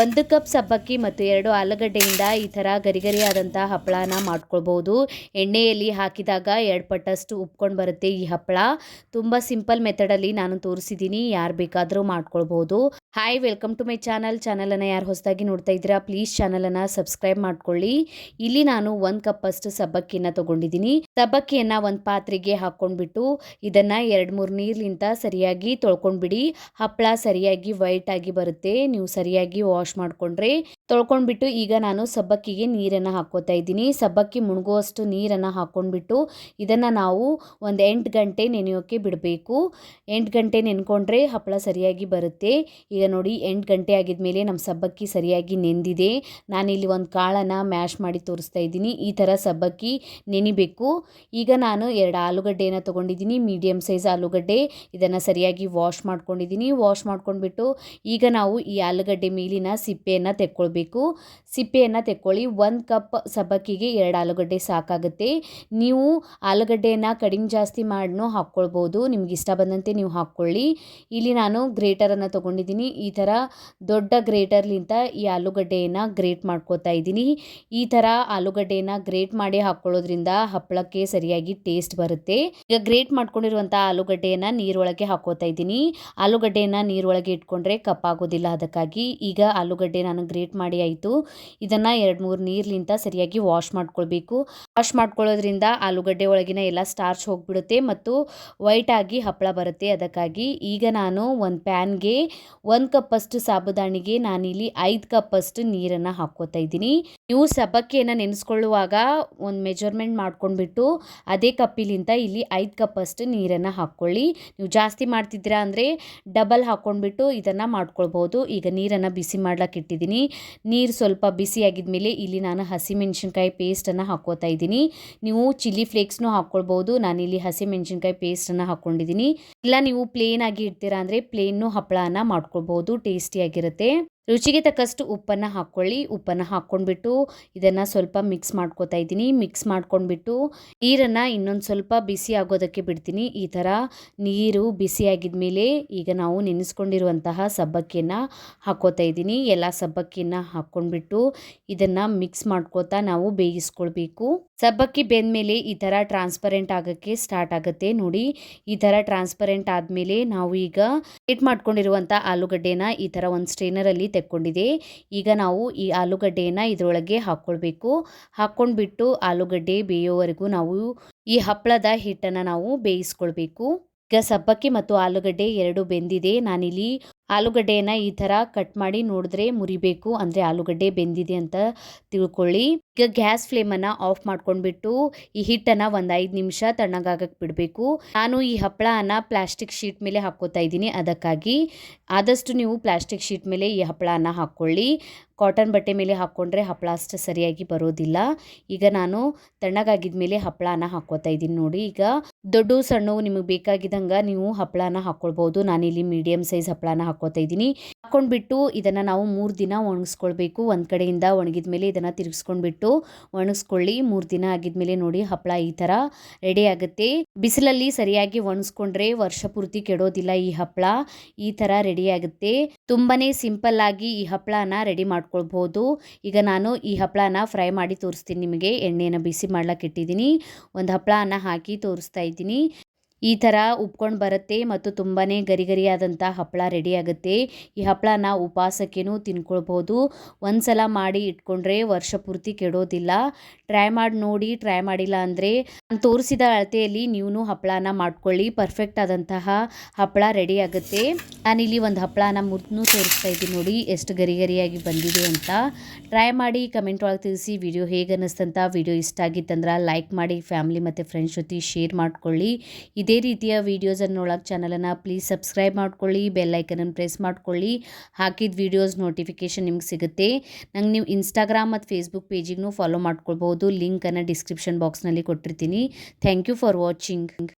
ಒಂದು ಕಪ್ ಸಬ್ಬಕ್ಕಿ ಮತ್ತು ಎರಡು ಆಲೂಗಡ್ಡೆಯಿಂದ ಈ ಥರ ಗರಿಗರಿಯಾದಂಥ ಹಪ್ಪಳನ ಮಾಡ್ಕೊಳ್ಬೋದು. ಎಣ್ಣೆಯಲ್ಲಿ ಹಾಕಿದಾಗ ಎರಡು ಪಟ್ಟಷ್ಟು ಉಪ್ಕೊಂಡು ಬರುತ್ತೆ ಈ ಹಪ್ಪಳ. ತುಂಬ ಸಿಂಪಲ್ ಮೆಥಡಲ್ಲಿ ನಾನು ತೋರಿಸಿದ್ದೀನಿ, ಯಾರು ಬೇಕಾದರೂ ಮಾಡ್ಕೊಳ್ಬೋದು. Hi welcome to my channel ಚಾನಲನ್ನು ಯಾರು ಹೊಸದಾಗಿ ನೋಡ್ತಾ ಇದ್ದೀರಾ ಪ್ಲೀಸ್ ಚಾನಲನ್ನು ಸಬ್ಸ್ಕ್ರೈಬ್ ಮಾಡ್ಕೊಳ್ಳಿ. ಇಲ್ಲಿ ನಾನು ಒಂದು ಕಪ್ಪಷ್ಟು ಸಬ್ಬಕ್ಕಿನ ತೊಗೊಂಡಿದ್ದೀನಿ. ಸಬ್ಬಕ್ಕಿಯನ್ನು ಒಂದು ಪಾತ್ರೆಗೆ ಹಾಕ್ಕೊಂಡ್ಬಿಟ್ಟು ಇದನ್ನು ಎರಡು ಮೂರು ನೀರ್ಲಿಂತ ಸರಿಯಾಗಿ ತೊಳ್ಕೊಂಡ್ಬಿಡಿ. ಹಪ್ಪಳ ಸರಿಯಾಗಿ ವೈಟ್ ಆಗಿ ಬರುತ್ತೆ. ನೀವು ಸರಿಯಾಗಿ ವಾಶ್ ಮಾಡಿಕೊಂಡ್ರೆ ತೊಳ್ಕೊಂಡ್ಬಿಟ್ಟು ಈಗ ನಾನು ಸಬ್ಬಕ್ಕಿಗೆ ನೀರನ್ನು ಹಾಕ್ಕೋತಾ ಇದ್ದೀನಿ. ಸಬ್ಬಕ್ಕಿ ಮುಳುಗುವಷ್ಟು ನೀರನ್ನು ಹಾಕ್ಕೊಂಡ್ಬಿಟ್ಟು ಇದನ್ನು ನಾವು ಒಂದು ಎಂಟು ಗಂಟೆ ನೆನೆಯೋಕ್ಕೆ ಬಿಡಬೇಕು. ಎಂಟು ಗಂಟೆ ನೆನ್ಕೊಂಡ್ರೆ ಹಪ್ಪಳ ಸರಿಯಾಗಿ ಬರುತ್ತೆ. ಈಗ ನೋಡಿ, ಎಂಟು ಗಂಟೆ ಆಗಿದ್ಮೇಲೆ ನಮ್ಮ ಸಬ್ಬಕ್ಕಿ ಸರಿಯಾಗಿ ನೆಂದಿದೆ. ನಾನಿಲ್ಲಿ ಒಂದು ಕಾಳನ್ನು ಮ್ಯಾಶ್ ಮಾಡಿ ತೋರಿಸ್ತಾ ಇದ್ದೀನಿ. ಈ ಥರ ಸಬ್ಬಕ್ಕಿ ನೆನಿಬೇಕು. ಈಗ ನಾನು ಎರಡು ಆಲೂಗಡ್ಡೆಯನ್ನು ತೊಗೊಂಡಿದ್ದೀನಿ. ಮೀಡಿಯಮ್ ಸೈಜ್ ಆಲೂಗಡ್ಡೆ. ಇದನ್ನು ಸರಿಯಾಗಿ ವಾಶ್ ಮಾಡ್ಕೊಂಡಿದ್ದೀನಿ. ವಾಶ್ ಮಾಡ್ಕೊಂಡ್ಬಿಟ್ಟು ಈಗ ನಾವು ಈ ಆಲೂಗಡ್ಡೆ ಮೇಲಿನ ಸಿಪ್ಪೆಯನ್ನು ತೆಕ್ಕೊಳ್ಬೇಕು. ಸಿಪ್ಪೆಯನ್ನು ತೆಕ್ಕೊಳ್ಳಿ. ಒಂದು ಕಪ್ ಸಬ್ಬಕ್ಕಿಗೆ ಎರಡು ಆಲೂಗಡ್ಡೆ ಸಾಕಾಗುತ್ತೆ. ನೀವು ಆಲೂಗಡ್ಡೆಯನ್ನು ಕಡಿಮೆ ಜಾಸ್ತಿ ಮಾಡಿನೂ ಹಾಕ್ಕೊಳ್ಬೋದು. ನಿಮ್ಗೆ ಇಷ್ಟ ಬಂದಂತೆ ನೀವು ಹಾಕ್ಕೊಳ್ಳಿ. ಇಲ್ಲಿ ನಾನು ಗ್ರೇಟರನ್ನು ತೊಗೊಂಡಿದ್ದೀನಿ. ಈ ಥರ ದೊಡ್ಡ ಗ್ರೇಟರ್ಲಿಂತ ಈ ಆಲೂಗಡ್ಡೆಯನ್ನು ಗ್ರೇಟ್ ಮಾಡ್ಕೋತಾ ಇದ್ದೀನಿ. ಈ ಥರ ಆಲೂಗಡ್ಡೆಯನ್ನು ಗ್ರೇಟ್ ಮಾಡಿ ಹಾಕ್ಕೊಳ್ಳೋದ್ರಿಂದ ಹಪ್ಪಳಕ್ಕೆ ಸರಿಯಾಗಿ ಟೇಸ್ಟ್ ಬರುತ್ತೆ. ಈಗ ಗ್ರೇಟ್ ಮಾಡ್ಕೊಂಡಿರುವಂಥ ಆಲೂಗಡ್ಡೆಯನ್ನು ನೀರೊಳಗೆ ಹಾಕೋತಾ ಇದ್ದೀನಿ. ಆಲೂಗಡ್ಡೆಯನ್ನು ನೀರೊಳಗೆ ಇಟ್ಕೊಂಡ್ರೆ ಕಪ್ಪಾಗೋದಿಲ್ಲ. ಅದಕ್ಕಾಗಿ ಈಗ ಆಲೂಗಡ್ಡೆ ನಾನು ಗ್ರೇಟ್ ಮಾಡಿ ಆಯಿತು. ಇದನ್ನು ಎರಡು ಮೂರು ನೀರ್ಲಿಂತ ಸರಿಯಾಗಿ ವಾಶ್ ಮಾಡ್ಕೊಳ್ಬೇಕು. ವಾಶ್ ಮಾಡ್ಕೊಳ್ಳೋದ್ರಿಂದ ಆಲೂಗಡ್ಡೆ ಒಳಗಿನ ಎಲ್ಲ ಸ್ಟಾರ್ಚ್ ಹೋಗಿಬಿಡುತ್ತೆ ಮತ್ತು ವೈಟ್ ಆಗಿ ಹಪ್ಪಳ ಬರುತ್ತೆ. ಅದಕ್ಕಾಗಿ ಈಗ ನಾನು ಒಂದು ಪ್ಯಾನ್ಗೆ ಒಂದು ಕಪ್ಪಷ್ಟು ಸಾಬುದಾಣಿಗೆ ನಾನಿಲ್ಲಿ ಐದು ಕಪ್ಪಷ್ಟು ನೀರನ್ನು ಹಾಕ್ಕೋತಾ ಇದ್ದೀನಿ. ನೀವು ಸಬ್ಬಕ್ಕಿಯನ್ನು ನೆನೆಸ್ಕೊಳ್ಳುವಾಗ ಒಂದು ಮೆಜರ್ಮೆಂಟ್ ಮಾಡ್ಕೊಂಡ್ಬಿಟ್ಟು ಅದೇ ಕಪ್ಪಿಲಿಂದ ಇಲ್ಲಿ ಐದು ಕಪ್ಪಷ್ಟು ನೀರನ್ನು ಹಾಕ್ಕೊಳ್ಳಿ. ನೀವು ಜಾಸ್ತಿ ಮಾಡ್ತಿದ್ದೀರಾ ಅಂದರೆ ಡಬಲ್ ಹಾಕ್ಕೊಂಡ್ಬಿಟ್ಟು ಇದನ್ನು ಮಾಡ್ಕೊಳ್ಬೋದು. ಈಗ ನೀರನ್ನು ಬಿಸಿ ಮಾಡ್ಲಿಕ್ಕೆ ಇಟ್ಟಿದ್ದೀನಿ. ನೀರು ಸ್ವಲ್ಪ ಬಿಸಿ ಆಗಿದ್ಮೇಲೆ ಇಲ್ಲಿ ನಾನು ಹಸಿಮೆಣ್ಸಿನ್ಕಾಯಿ ಪೇಸ್ಟನ್ನು ಹಾಕ್ಕೋತಾ ಇದ್ದೀನಿ. ನೀವು ಚಿಲ್ಲಿ ಫ್ಲೇಕ್ಸ್ನೂ ಹಾಕ್ಕೊಳ್ಬೋದು. ನಾನಿಲ್ಲಿ ಹಸಿಮೆಣ್ಸಿನ್ಕಾಯಿ ಪೇಸ್ಟನ್ನು ಹಾಕ್ಕೊಂಡಿದ್ದೀನಿ ಇಲ್ಲ, ನೀವು ಪ್ಲೇನ್ ಆಗಿ ಇಡ್ತೀರಾ ಅಂದರೆ ಪ್ಲೇನು ಹಪ್ಪಳನ ಮಾಡ್ಕೊಳ್ಬೋದು. ಟೇಸ್ಟಿಯಾಗಿರುತ್ತೆ ರುಚಿಗೆ ತಕ್ಕಷ್ಟು ಉಪ್ಪನ್ನು ಹಾಕ್ಕೊಳ್ಳಿ. ಉಪ್ಪನ್ನು ಹಾಕ್ಕೊಂಡ್ಬಿಟ್ಟು ಇದನ್ನು ಸ್ವಲ್ಪ ಮಿಕ್ಸ್ ಮಾಡ್ಕೋತಾ ಇದ್ದೀನಿ. ಮಿಕ್ಸ್ ಮಾಡ್ಕೊಂಡ್ಬಿಟ್ಟು ನೀರನ್ನು ಇನ್ನೊಂದು ಸ್ವಲ್ಪ ಬಿಸಿ ಆಗೋದಕ್ಕೆ ಬಿಡ್ತೀನಿ. ಈ ಥರ ನೀರು ಬಿಸಿಯಾಗಿದ ಮೇಲೆ ಈಗ ನಾವು ನೆನೆಸ್ಕೊಂಡಿರುವಂತಹ ಸಬ್ಬಕ್ಕಿಯನ್ನು ಹಾಕ್ಕೋತಾ ಇದ್ದೀನಿ. ಎಲ್ಲ ಸಬ್ಬಕ್ಕಿಯನ್ನು ಹಾಕ್ಕೊಂಡ್ಬಿಟ್ಟು ಇದನ್ನು ಮಿಕ್ಸ್ ಮಾಡ್ಕೋತಾ ನಾವು ಬೇಯಿಸ್ಕೊಳ್ಬೇಕು. ಸಬ್ಬಕ್ಕಿ ಬೆಂದಮೇಲೆ ಈ ಥರ ಟ್ರಾನ್ಸ್ಪರೆಂಟ್ ಆಗೋಕ್ಕೆ ಸ್ಟಾರ್ಟ್ ಆಗುತ್ತೆ. ನೋಡಿ, ಈ ಥರ ಟ್ರಾನ್ಸ್ಪರೆಂಟ್ ಆದಮೇಲೆ ನಾವು ಈಗ ಹಿಟ್ ಮಾಡ್ಕೊಂಡಿರುವಂಥ ಆಲೂಗಡ್ಡೆನ ಈ ಥರ ಒಂದು ಸ್ಟ್ರೈನರಲ್ಲಿ ತೆಕ್ಕೊಂಡಿದೆ. ಈಗ ನಾವು ಈ ಆಲೂಗಡ್ಡೆಯನ್ನು ಇದರೊಳಗೆ ಹಾಕ್ಕೊಳ್ಬೇಕು. ಹಾಕ್ಕೊಂಡ್ಬಿಟ್ಟು ಆಲೂಗಡ್ಡೆ ಬೇಯೋವರೆಗೂ ನಾವು ಈ ಹಪ್ಪಳದ ಹಿಟ್ಟನ್ನು ನಾವು ಬೇಯಿಸ್ಕೊಳ್ಬೇಕು. ಈಗ ಸಬ್ಬಕ್ಕಿ ಮತ್ತು ಆಲೂಗಡ್ಡೆ ಎರಡು ಬೆಂದಿದೆ. ನಾನಿಲ್ಲಿ ಆಲೂಗಡ್ಡೆಯನ್ನು ಈ ಥರ ಕಟ್ ಮಾಡಿ ನೋಡಿದ್ರೆ ಮುರಿಬೇಕು. ಅಂದರೆ ಆಲೂಗಡ್ಡೆ ಬೆಂದಿದೆ ಅಂತ ತಿಳ್ಕೊಳ್ಳಿ. ಈಗ ಗ್ಯಾಸ್ ಫ್ಲೇಮನ್ನು ಆಫ್ ಮಾಡ್ಕೊಂಡ್ಬಿಟ್ಟು ಈ ಹಿಟ್ಟನ್ನು ಒಂದು ಐದು ನಿಮಿಷ ತಣ್ಣಗಾಗಕ್ಕೆ ಬಿಡಬೇಕು. ನಾನು ಈ ಹಪ್ಪಳನ ಪ್ಲಾಸ್ಟಿಕ್ ಶೀಟ್ ಮೇಲೆ ಹಾಕ್ಕೋತಾ ಇದ್ದೀನಿ. ಅದಕ್ಕಾಗಿ ಆದಷ್ಟು ನೀವು ಪ್ಲಾಸ್ಟಿಕ್ ಶೀಟ್ ಮೇಲೆ ಈ ಹಪ್ಪಳನ ಹಾಕ್ಕೊಳ್ಳಿ. ಕಾಟನ್ ಬಟ್ಟೆ ಮೇಲೆ ಹಾಕ್ಕೊಂಡ್ರೆ ಹಪ್ಪಳ ಅಷ್ಟು ಸರಿಯಾಗಿ ಬರೋದಿಲ್ಲ. ಈಗ ನಾನು ತಣ್ಣಗಾಗಿದ ಮೇಲೆ ಹಪ್ಪಳನ ಹಾಕ್ಕೋತಾ ಇದ್ದೀನಿ ನೋಡಿ. ಈಗ ದೊಡ್ಡ ಸಣ್ಣವು ನಿಮಗೆ ಬೇಕಾಗಿದ್ದಂಗೆ ನೀವು ಹಪ್ಪಳನ ಹಾಕ್ಕೊಳ್ಬೋದು. ನಾನಿಲ್ಲಿ ಮೀಡಿಯಮ್ ಸೈಜ್ ಹಪ್ಪಳನ ಹಾಕ್ಕೋತಾ ಇದ್ದೀನಿ. ಹಾಕ್ಕೊಂಡ್ಬಿಟ್ಟು ಇದನ್ನು ನಾವು ಮೂರು ದಿನ ಒಣಗಿಸ್ಕೊಳ್ಬೇಕು. ಒಂದು ಕಡೆಯಿಂದ ಒಣಗಿದ ಮೇಲೆ ಇದನ್ನು ತಿರುಗಿಸ್ಕೊಂಡ್ಬಿಟ್ಟು ಒಣಗಿಸ್ಕೊಳ್ಳಿ. ಮೂರು ದಿನ ಆಗಿದ್ಮೇಲೆ ನೋಡಿ ಹಪ್ಪಳ ಈ ಥರ ರೆಡಿ ಆಗುತ್ತೆ. ಬಿಸಿಲಲ್ಲಿ ಸರಿಯಾಗಿ ಒಣಗಿಸ್ಕೊಂಡ್ರೆ ವರ್ಷ ಪೂರ್ತಿ ಕೆಡೋದಿಲ್ಲ ಈ ಹಪ್ಪಳ ಈ ಥರ ರೆಡಿ ಆಗುತ್ತೆ. ತುಂಬಾ ಸಿಂಪಲ್ ಆಗಿ ಈ ಹಪ್ಪಳನ ರೆಡಿ ಮಾಡ್ಕೊಳ್ಬೋದು. ಈಗ ನಾನು ಈ ಹಪ್ಪಳನ ಫ್ರೈ ಮಾಡಿ ತೋರಿಸ್ತೀನಿ ನಿಮಗೆ. ಎಣ್ಣೆನ ಬಿಸಿ ಮಾಡ್ಲಿಕ್ಕೆ ಇಟ್ಟಿದ್ದೀನಿ. ಒಂದು ಹಪ್ಪಳನ ಹಾಕಿ ತೋರಿಸ್ತಾ ಇದ್ದೀನಿ. ಈ ಥರ ಉಪ್ಕೊಂಡು ಬರುತ್ತೆ ಮತ್ತು ತುಂಬಾ ಗರಿ ಗರಿಯಾದಂಥ ಹಪ್ಪಳ ರೆಡಿ ಆಗುತ್ತೆ. ಈ ಹಪ್ಪಳನ ಉಪವಾಸಕ್ಕೇನು ತಿನ್ಕೊಳ್ಬೋದು. ಒಂದು ಸಲ ಮಾಡಿ ಇಟ್ಕೊಂಡ್ರೆ ವರ್ಷ ಪೂರ್ತಿ ಕೆಡೋದಿಲ್ಲ. ಟ್ರೈ ಮಾಡಿ ನೋಡಿ ಟ್ರೈ ಮಾಡಿಲ್ಲ ಅಂದರೆ ನಾನು ತೋರಿಸಿದ ಅಳತೆಯಲ್ಲಿ ನೀವು ಹಪ್ಪಳನ ಮಾಡ್ಕೊಳ್ಳಿ. ಪರ್ಫೆಕ್ಟ್ ಆದಂತಹ ಹಪ್ಪಳ ರೆಡಿ ಆಗುತ್ತೆ. ನಾನಿಲ್ಲಿ ಒಂದು ಹಪ್ಪಳನ ಮುರಿದ್ನು ತೋರಿಸ್ತಾ ಇದ್ದೀನಿ ನೋಡಿ ಎಷ್ಟು ಗರಿ ಗರಿಯಾಗಿ ಬಂದಿದೆ ಅಂತ. ಟ್ರೈ ಮಾಡಿ ಕಮೆಂಟ್ ಒಳಗೆ ತಿಳಿಸಿ ವಿಡಿಯೋ ಹೇಗೆ ಅನ್ನಿಸ್ತಂತ. ವಿಡಿಯೋ ಇಷ್ಟ ಆಗಿತ್ತಂದ್ರೆ ಲೈಕ್ ಮಾಡಿ ಫ್ಯಾಮಿಲಿ ಮತ್ತು ಫ್ರೆಂಡ್ಸ್ ಜೊತೆ ಶೇರ್ ಮಾಡ್ಕೊಳ್ಳಿ. ಇದೇ ರೀತಿಯ ವೀಡಿಯೋಸನ್ನು ನೋಡೋಕ್ಕೆ ಚಾನಲನ್ನು ಪ್ಲೀಸ್ ಸಬ್ಸ್ಕ್ರೈಬ್ ಮಾಡ್ಕೊಳ್ಳಿ ಬೆಲ್ಲೈಕನನ್ನು ಪ್ರೆಸ್ ಮಾಡ್ಕೊಳ್ಳಿ. ಹಾಕಿದ ವೀಡಿಯೋಸ್ ನೋಟಿಫಿಕೇಷನ್ ನಿಮ್ಗೆ ಸಿಗುತ್ತೆ. ನಂಗೆ ನೀವು ಇನ್ಸ್ಟಾಗ್ರಾಮ್ ಮತ್ತು ಫೇಸ್ಬುಕ್ ಪೇಜಿಗೂ ಫಾಲೋ ಮಾಡ್ಕೊಳ್ಬೋದು. ಲಿಂಕನ್ನು ಡಿಸ್ಕ್ರಿಪ್ಷನ್ ಬಾಕ್ಸ್ನಲ್ಲಿ ಕೊಟ್ಟಿರ್ತೀನಿ. Thank you for watching